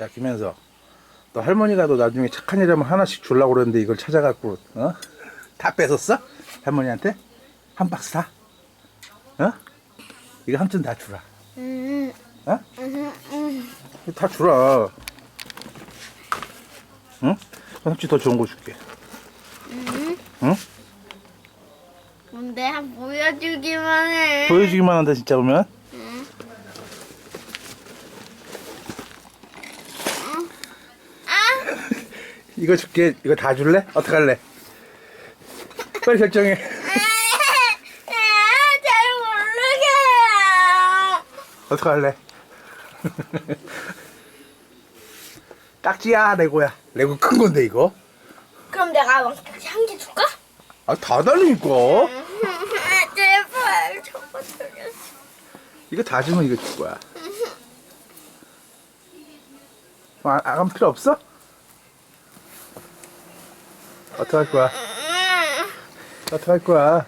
야 김현서 너 할머니가 너 나중에 착한 일 하면 하나씩 주려고 그러는데 이걸 찾아갖고 어? 다 뺏었어? 할머니한테? 한 박스 다? 어? 이거 삼촌 다 주라 음, 어? 이거 다 주라 응? 삼촌 더 좋은 거 줄게 응? 뭔데 한 보여주기만 해. 보여주기만 한다 진짜 오면 이거 줄게 이거 다 줄래? 어떡할래? 빨리 결정해 아, 잘 모르겠어요. 어떡할래? 딱지야 레고야 레고 큰 건데 이거 그럼 내가 한개 줄까? 아다 달리니까 제발 저거 들렸어. 이거 다 주면 이거 줄 거야 아, 아감 필요 없어? 어떡할 거야? 어떡할 거야?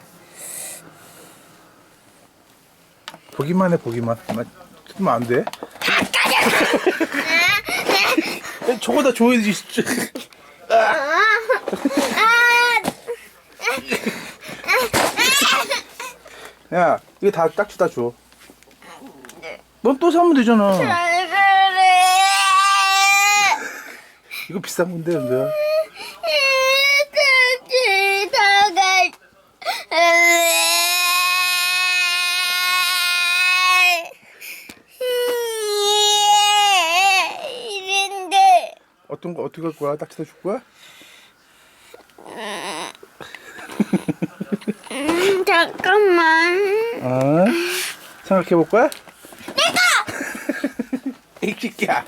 보기만 해 보기만 만 주면 안 돼? 야, 저거 다 줘야 지 진짜. 야 이거 다 딱지 다 줘. 넌 또 사면 되잖아. 이거 비싼 건데 근데. 끝이 다갈. 이런데 어떤 거 어떻게 할 거야? 딱지 다 줄 거야? 음, 잠깐만. 어? 생각해 볼 거야? 내가. 이 새끼야.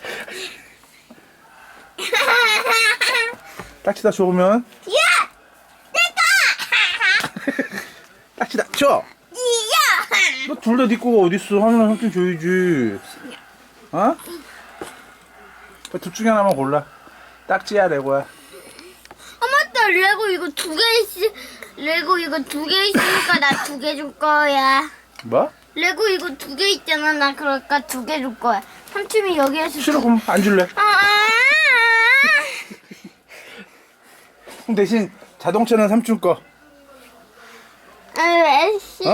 딱지 다 줘보면 야! 딱지 다 줘. 이야! 너 둘 다 네 거가 어딨어? 하나는 삼촌 줘야지. 어? 둘 중에 하나만 골라. 딱지야 레고야. 아 맞다 레고 이거 두개있 레고 이거 두 개 있으니까 나 두 개 줄 거야 뭐? 레고 이거 두 개 있잖아 나 그러니까 두 개 줄 거야 삼촌이 여기에서 싫어 그럼 안 줄래. 아, 아, 그럼 대신 자동차는 삼촌 거. 아. 왜 싫어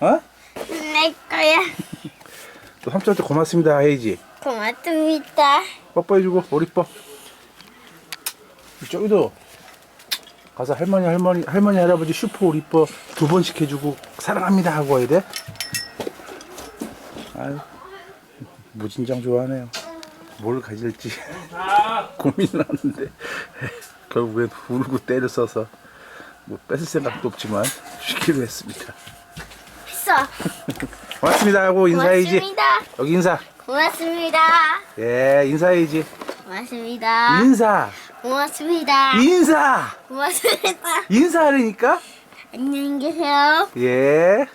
어? 어? 내 거야 또 삼촌한테 고맙습니다 해야지. 고맙습니다 뽀뽀해주고 머리 뻐. 저기도 가서 할머니 할머니 할머니 할아버지 슈퍼 뻐두 번씩 해주고 사랑합니다 하고 와야 돼. 아유 무진장 좋아하네요. 뭘 가질지 고민을 하는데 결국엔 울고 때려 써서 뭐 뺏을 생각도 없지만 주기로 했습니다. 했어 고맙습니다 하고 인사해야지. 고맙습니다 여기 인사. 고맙습니다 예 인사해야지. 고맙습니다. 인사. 고맙습니다. 인사. 고맙습니다. 인사하려니까? 안녕히 계세요. 예